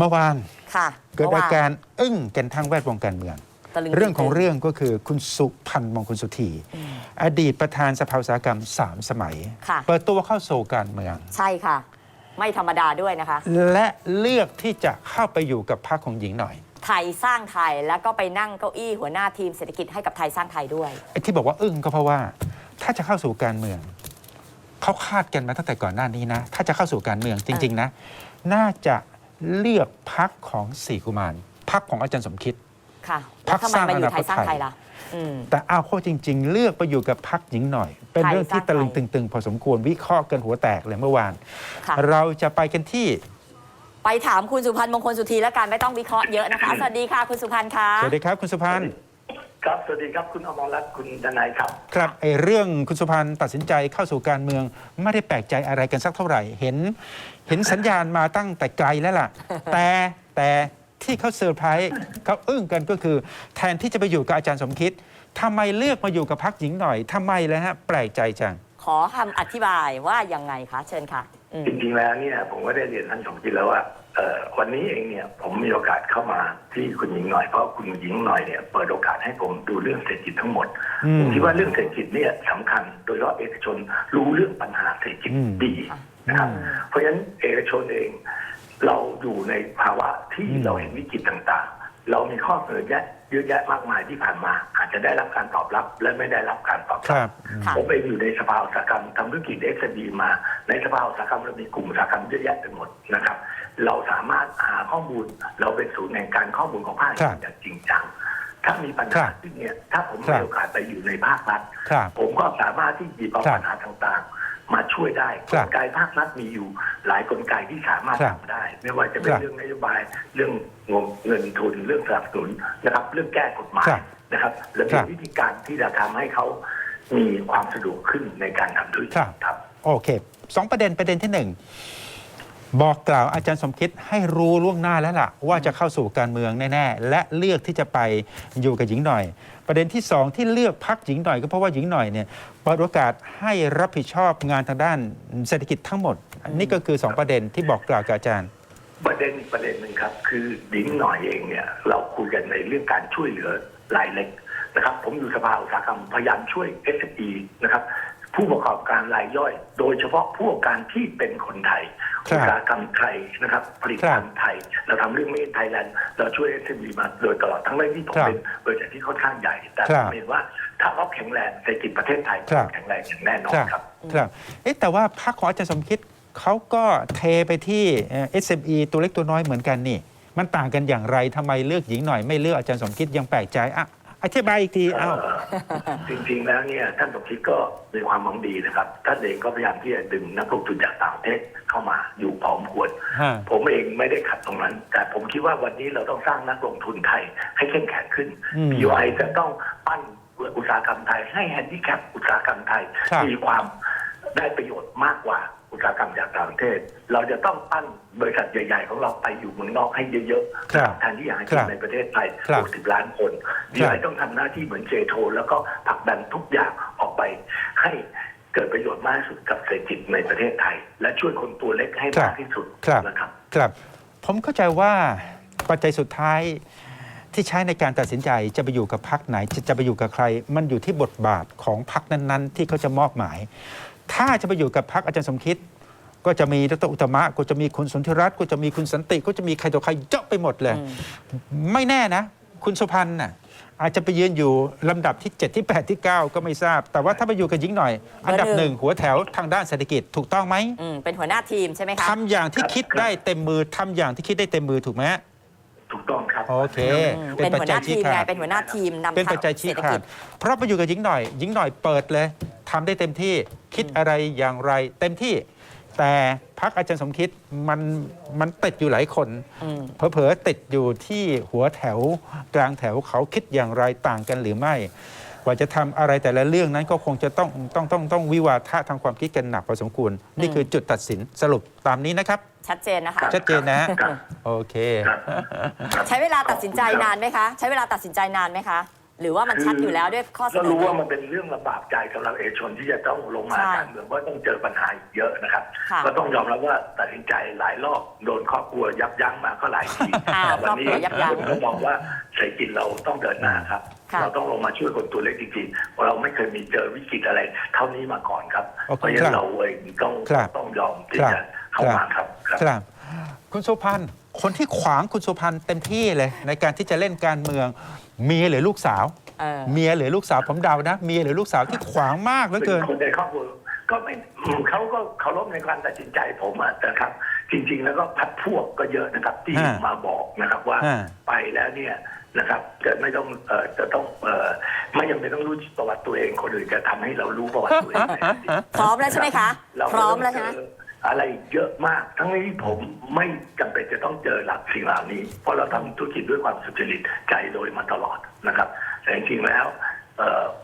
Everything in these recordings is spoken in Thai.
เมื่อวานค่ะเกิดมื่อาอวานการอึ้งกันทั้งแวดวงการเมืองตะลึงเรื่องของตึเรื่องก็คือคุณสุพันธ์มงคลสุธีอดีตประธานสภาอุตสาหกรรมสามสมัยค่ะเปิดตัวเข้าสู่การเมือง ใช่ค่ะ ไม่ธรรมดาด้วยนะคะ และเลือกที่จะเข้าไปอยู่กับพรรคของหญิงหน่อย ไทยสร้างไทยแล้วก็ไปนั่งเก้าอี้หัวหน้าทีมเศรษฐกิจให้กับไทยสร้างไทยด้วยไอ้ที่บอกว่าอึ้งก็เพราะว่า ถ้าจะเข้าสู่การเมืองเขาคาดกันมาตั้งแต่ก่อนหน้านี้นะ ถ้าจะเข้าสู่การเมืองจริง ๆ นะ น่าจะ เลือกพักของสี่กุมารพักของอาจารย์สมคิด ค่ะพรรคแล้วทำไมมาอยู่ไทยสร้างสร้างอนาคตไทยไทยล่ะอืม แต่เอาเข้าจริง ๆ เลือกไปอยู่กับพักหญิงหน่อย เป็นไทยเรื่องที่สร้างตะลึงไทย ตึงๆ พอสมควรวิเคราะห์กันหัวแตกเลยเมื่อวาน ค่ะ เราจะไปกันที่ ไปถามคุณสุพันธ์มงคลสุธีแล้วกันไม่ต้องวิเคราะห์เยอะนะคะ สวัสดีค่ะคุณสุพันธ์คะสวัสดีครับคุณสุพันธ์ ครับ สวัสดีครับคุณอมรรัตน์คุณดนายครับ ครับไอ้เรื่องคุณสุพันธ์ตัดสินใจเข้าสู่การเมืองไม่ได้แปลกใจอะไรกันสักเท่าไหร่ เห็น เห็นสัญญาณมาตั้งแต่ไกลแล้วล่ะ แต่แต่ที่เขาเซอร์ไพรส์เขาอึ้งกันก็คือ แทนที่จะไปอยู่กับอาจารย์สมคิดทำไมเลือกมาอยู่กับพักหญิงหน่อยทำไมเลยฮะแปลกใจจัง ขอคำอธิบายว่ายังไงคะ เชิญค่ะอืม จริงๆแล้วเนี่ย ผมก็ได้เรียนท่านสมคิดแล้วว่าเอ่อวันนี้เองเนี่ยผมมีโอกาสเข้ามาที่คุณหญิงหน่อยเพราะคุณหญิงหน่อยเนี่ยเปิดโอกาสให้ผมดูเรื่องเศรษฐกิจทั้งหมดอืมผมคิดว่าเรื่องเศรษฐกิจเนี่ยสำคัญ โดยเฉพาะเอกชนรู้เรื่องปัญหาเศรษฐกิจอืมดีนะครับอืมเพราะฉะนั้นเอกชนเองเราอยู่ในภาวะที่อืมเราเห็นวิกฤตต่างๆ เรามีข้อเสนอแยะเยอะแยะมากมายที่ผ่านมา อาจจะได้รับการตอบรับและไม่ได้รับการตอบครัรับบค่ะ ผมเองอยู่ในสภาอุตสาหกรรมทำธุรกิจเอ็กซ์ดีมา ในสภาอุตสาหกรรมเรามีกลุ่มอุตสาหกรรมเยอะแยะไปหมดนะครับ เราสามารถหาข้อมูล เราเป็นศูนย์แห่งการข้อมูลของภาคเอกครัชบนอย่างจริงจังถ้ามีปัญครัหาบ ที่เนี่ยถ้าผมครัมีบโอกาสไปอยู่ในภาครัฐ ครับ ผมก็สามารถที่หยิบเอาครับปัญหาต่างๆ มาช่วยได้คกรับลไกภาครัฐมีอยู่ หลายกลไกที่สามารถครับทำได้ ไม่ว่าจะเป็นครับเรื่องนโยบาย เรื่องงบเงินทุนเรื่องสนับสนุนนะครับ เรื่องแก้กฎหมายครับนะครับ และครัมีบวิธีการที่จะทำให้เขามีความสะดวกขึ้นในการทำธุรกิครัจบครับ โอเคสองประเด็นประเด็นที่หนึ่ง บอกกล่าวอาจารย์สมคิดให้รู้ล่วงหน้าแล้วล่ะ ว่าจะเข้าสู่การเมืองแน่ๆ และเลือกที่จะไปอยู่กับหญิงหน่อย ประเด็นที่สองที่เลือกพักหญิงหน่อยก็เพราะว่าหญิงหน่อยเนี่ยเปิดโอกาสให้รับผิดชอบงานทางด้านเศรษฐกิจทั้งหมด นี่ก็คือสองประเด็นที่บอกกล่าวกับอาจารย์ ประเด็นประเด็นหนึ่งครับ คือดิ้งหน่อยเองเนี่ยเราคุยกันในเรื่องการช่วยเหลือรายเล็กนะครับ ผมอยู่สภาอุตสาหกรรมพยายามช่วย s อ e นะครับ ผู้ประกอบการรายย่อย โดยเฉพาะผู้ประกอบการที่เป็นคนไทยครับอุตสาหกรรมไทยนะครับ ผลิตภัณฑ์ไทย เราทำเรื่องไม่ไทยแลนด์เราช่วย s อ e มาโดยตลอดทั้งเรื่องที่ผมครับเป็นบริษัทที่ค่อนข้างใหญ่ แต่ครัผบมเห็นว่าถ้าเขาแข็งแรงเศรษฐกิจประเทศไทยครับแข็งแรงอย่างแน่นอนครับครับครับเอ๊ะแต่ว่าพรรคของอาจารย์สมคิดเขาก็เทไปที่เอ่อ SME ตัวเล็กตัวน้อยเหมือนกันนี่ มันต่างกันอย่างไรทำไมเลือกหญิงหน่อยไม่เลือกอาจารย์สมคิดยังแปลกใจอะ อธิบายอีกทีเอ้าจริงๆแล้วเนี่ยท่านสมคิดก็มีความหวังดีนะครับท่านเองก็พยายามที่จะดึงนักลงทุนจากต่างประเทศเข้ามาอยู่พร้อมควรฮะผมเองไม่ได้ขัดตรงนั้น แต่ผมคิดว่าวันนี้เราต้องสร้างนักลงทุนไทยให้เข้มแข็งขึ้นอืม BOI จะต้องปั้นอุตสาหกรรมไทย ให้แฮนดิแคปอุตสาหกรรมไทยครับมีความได้ประโยชน์มากกว่าอุตสาหกรรมจากต่างประเทศ เราจะต้องปั้นบริษัทใหญ่ ๆ ของเราไปอยู่เมืองนอกให้เยอะๆครับแทนที่อยากให้ครักิบนในประเทศไทยครับ60ล้านคน BOI ต้องทำหน้าที่เหมือนเจโทแล้วก็ผลักดันทุกอย่างออกไป ให้เกิดประโยชน์มากที่สุดกับเศรษฐกิจในประเทศไทย และช่วยคนตัวเล็กให้มากที่สุดครับนะครับ ครับผมเข้าใจว่าปัจจัยสุดท้ายที่ใช้ในการตัดสินใจจะไปอยู่กับพักไหน จะจะไปอยู่กับใคร มันอยู่ที่บทบาทของพักนั้น ๆ ที่เขาจะมอบหมาย ถ้าจะไปอยู่กับพักอาจารย์สมคิด ก็จะมีดรอุตตมะก็จะมีคุณสนธิรัตน์ก็จะมีคุณสันติ ก็จะมีใครต่อใครเจาะไปหมดเลยอืมไม่แน่นะ คุณสุพันธ์น่ะอาจจะไปยืนอยู่ลำดับที่ 7 ที่ 8 ที่ 9 ก็ไม่ทราบ แต่ว่าถ้าไปอยู่กับหญิงหน่อย อันดับเบอร์หหนึ่นึ่งงหัวแถวทางด้านเศรษฐกิจถูกต้องไหมอืมเป็นหัวหน้าทีมใช่ไหมคะทำอย่างที่คิดได้เต็มมือทำอย่างที่คิดได้เต็มมือถูกไหมฮะถูกต้องครับ โอเค อืมเป็เป็นนปัจหัวหจัยน้าชี้ทีมขาไงด เป็นหัวหน้าทีมนำเป็นทางปัจจัยชี้เศรษฐขากิดจ เพราะไปอยู่กับหญิงหน่อย หญิงหน่อยเปิดเลยทำได้เต็มที่ คิดอะไรอย่างไร เต็มที่ แต่ พักอาจารย์สมคิดมันมันติดอยู่หลายคนอืมเผลอๆติดอยู่ที่หัวแถวกลางแถวเขาคิดอย่างไรต่างกันหรือไม่ กว่าจะทำอะไรแต่ละเรื่องนั้นก็คงจะต้องต้องต้องต้องวิวาทะทางความคิดกันหนักพอสมควร นี่คือจุดตัดสินสรุปตามนี้นะครับ ชัดเจนนะคะชัดเจนนะฮะครับโอเคครับครับใช้เวลาตัดสินใจนานไหมคะ ใช้เวลาตัดสินใจนานไหมคะ หรือว่ามันชัดอยู่แล้วด้วยข้อเสก็นอรู้นี้ว่ามันเป็นเรื่องลำบากใจสำหรับเอกชนที่จะต้องลงมาใช่การเมืองว่าต้องเจอปัญหาอีกเยอะนะครับ ค่ะ ก็ต้องยอมรับว่าตัดสินใจหลายรอบโดนครอบครัวยับยั้งมาก็หลายทีอ้าวแต่วันี้ครอบครัวยับยั้งคนก็มองว่าเศรษฐกิจเราต้องเดินหน้าครับ ค่ะ เราต้องลงมาช่วยคนตัวเล็กจริงๆเพราะเราไม่เคยมีเจอวิกฤตอะไร เท่านี้มาก่อนครับโอเคเพราะฉะนั้นเราเองต้องครับต้องยอมที่ครับ จะเข้ามาครับครับ ครับ คุณสุพันธ์ คนที่ขวางคุณสุพันธ์เต็มที่เลย ในการที่จะเล่นการเมืองเมียหรือลูกสาว เออ เมียหรือลูกสาวผมเดานะเมียหรือลูกสาวที่ขวางมากเหลือเป็เกินนคนในครอบครัวก็ไม่อืมเขาก็เคารพในการตัดสินใจผมอะนะครับ จริง ๆ แล้วก็พัดพวกก็เยอะนะครับ ที่ฮะมาบอกนะครับว่าฮะ ไปแล้วเนี่ยนะครับจะไม่ต้องเอ่อจะต้องเอ่อไม่จำเป็นต้องรู้ประวัติตัวเองคนอื่นจะทำให้เรารู้ประวัติตัวเองในอดีตพร้อมแล้วใช่ไหมคะเราพร้อมแล้วใช่ไหม เจ อะไรเยอะมาก ทั้งนี้ผมไม่จำเป็นจะต้องเจอหลักสิ่งเหล่านี้ เพราะเราทำธุรกิจด้วยความสุจริตใจโดยมาตลอดนะครับ แต่จริงๆแล้ว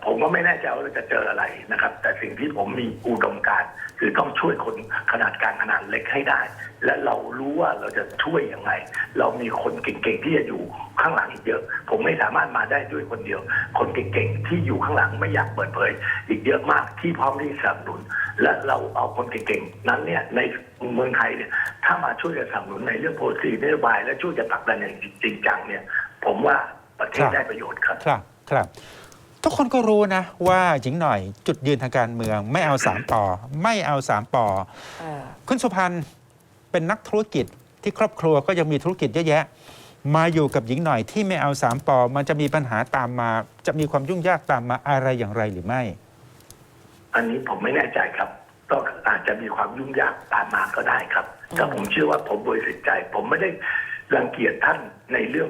ผมก็ไม่แน่ใจว่าเราจะเจออะไรนะครับ แต่สิ่งที่ผมมีอุดมการคือต้องช่วยคนขนาดกลางขนาดเล็กให้ได้ และเรารู้ว่าเราจะช่วยยังไง เรามีคนเก่งๆที่จะอยู่ข้างหลังอีกเยอะ ผมไม่สามารถมาได้ด้วยคนเดียว คนเก่งๆที่อยู่ข้างหลังไม่อยากเปิดเผย อีกเยอะมากที่พร้อมที่จะสนับสนุน และเราเอาคนเก่งๆ นั้นเนี่ยในเมืองไทยเนี่ยถ้ามาช่วยกันสนับสนุนในเรื่องโพลิซีนโยบาย และช่วยจะผลักดันอย่างจริงจังเนี่ย ผมว่าประเทศครับได้ประโยชน์ครับ ครับครับ ทุกคนก็รู้นะ ว่าหญิงหน่อยจุดยืนทางการเมืองไม่เอาสามปอไม่เอาสามปอเออคุณสุพันธ์เป็นนักธุรกิจที่ครอบครัวก็ยังมีธุรกิจเยอะแยะ มาอยู่กับหญิงหน่อยที่ไม่เอาสามปอมันจะมีปัญหาตามมา จะมีความยุ่งยากตามมาอะไรอย่างไรหรือไม่ อันนี้ผมไม่แน่ใจครับ ก็อาจจะมีความยุ่งยากตามมาก็ได้ครับแต่ผมเชื่อว่าผมบริสุทธิ์ใจ ผมไม่ได้รังเกียจท่านในเรื่อง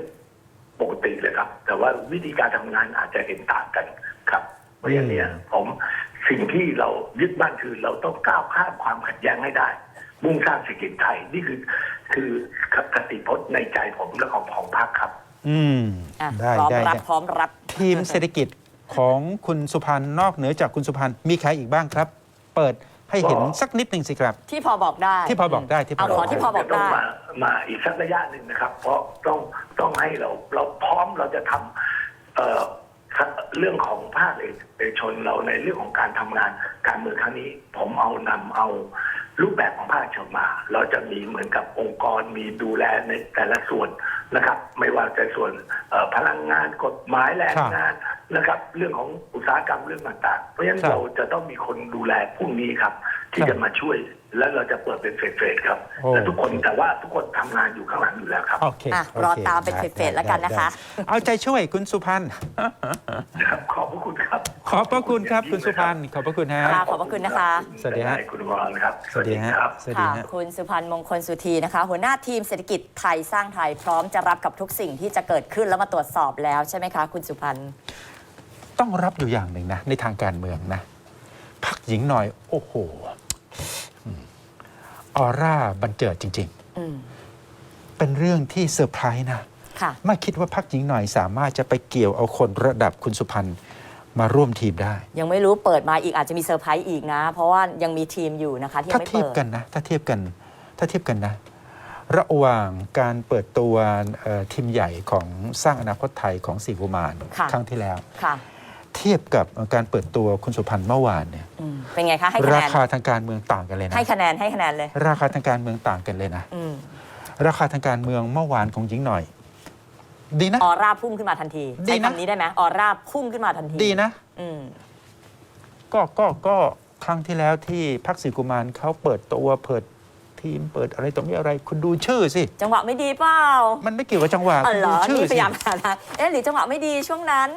ปกติเลยครับ แต่ว่าวิธีการทำงานอาจจะเห็นต่างกันครับเพราะฉะนั้นเนี่ยผมสิ่งที่เรายึดมั่นคือเราต้องก้าวข้ามความขัดแย้งให้ได้ มุ่งสร้างเศรษฐกิจไทยนี่คือคือคติพจน์ในใจผมและของของพรรคครับ อืมอะได้พร้อมได้รับได้พร้อมรับทีมเศรษฐกิจ ของคุณสุพันธ์นอกเหนือจากคุณสุพันธ์มีใครอีกบ้างครับ เปิดให้เห็นก็สักนิดหนึ่งสิครับ ที่พอบอกได้ ที่พอบอกได้ที่พอเอาบอกขอได้ที่พอบอกจะต้องได้มามาอีกสักระยะหนึ่งนะครับ เพราะต้องต้องให้เราเราพร้อมเราจะทำเอ่อเรื่องของภาคเอกชนเราในเรื่องของการทำงานการเมืองครั้งนี้ ผมเอานำเอารูปแบบของภาคเอกชนมา เราจะมีเหมือนกับองค์กรมีดูแลในแต่ละส่วน นะครับ ไม่ว่าจะส่วนเอ่อพลังงานกฎหมายแรงงานนะครับ เรื่องของอุตสาหกรรมเรื่องต่างๆ เพราะฉะนั้นครับเราจะต้องมีคนดูแลพวกนี้ครับ ที่ครับจะมาช่วย แล้วเราจะเปิดเป็นเฟสๆครับโอ้และทุกคนแต่ว่าทุกคนทำงานอยู่ข้างหลังอยู่แล้วครับ โอเคอะโครอตามเป็นได้เฟสๆแล้วกันนะคะได้ได้เอาใจช่วยคุณสุพันธ์ครับ ขอบพระคุณครับขอบพระคุณครับคุณสุพันธ์ขอบพระคุณฮะค่ะขอบพระคุณนะคะ สวัสดีฮะ คุณวรครับ สวัสดีฮะครับสวัสดีค่ะฮะ คุณสุพันธ์มงคลสุธีนะคะ หัวหน้าทีมเศรษฐกิจไทยสร้างไทยพร้อมจะรับกับทุกสิ่งที่จะเกิดขึ้นแล้วมาตรวจสอบแล้วใช่ไหมคะ คุณสุพันธ์ ต้องรับอยู่อย่างหนึ่งนะ ในทางการเมืองนะพักหญิงหน่อย โอ้โหอืม ออร่าบันเจิดจริง อืมๆ เป็นเรื่องที่เซอร์ไพรส์นะ ค่ะ ไม่คิดว่าพักหญิงหน่อยสามารถจะไปเกี่ยวเอาคนระดับคุณสุพันธ์มาร่วมทีมได้ ยังไม่รู้เปิดมาอีกอาจจะมีเซอร์ไพรส์อีกนะ เพราะว่ายังมีทีมอยู่นะคะที่ยัถ้างไม่เทียบเปิดกันนะ ถ้าเทียบกัน ถ้าเทียบกันนะ ระหว่างการเปิดตัวเอ่อทีมใหญ่ของสร้างอนาคตไทยของสีกุมารค่ะ ครั้งที่แล้ว ค่ะ เทียบกับการเปิดตัวคุณสุพันธ์เมื่อวานเนี่ยอืม เป็นไงคะให้คะราแนนคาทางการเมืองต่างกันเลยนะให้คะแนนให้คะแนนเลยราคาทางการเมืองต่างกันเลยนะอืมราคาทางการเมืองเมื่อวานของหญิงหน่อย ดีนะ ออร่าพุ่งขึ้นมาทันทีดีใช้นะคำนี้ได้ไหมออร่าพุ่งขึ้นมาทันทีดีนะ อืมก็ก็ก็ครั้งที่แล้วที่พักศรีกุมารเขาเปิดตัวเปิดทีมเปิดอะไรตรงนี้อะไร คุณดูชื่อสิ จังหวะไม่ดีเปล่ามันไม่เกี่ยวกับจังหวะอ๋อคุณเหรดูอชื่อนี่พสิ ยายามหาทางเอ๊ะหรือจังหวะไม่ดีช่วงนั้น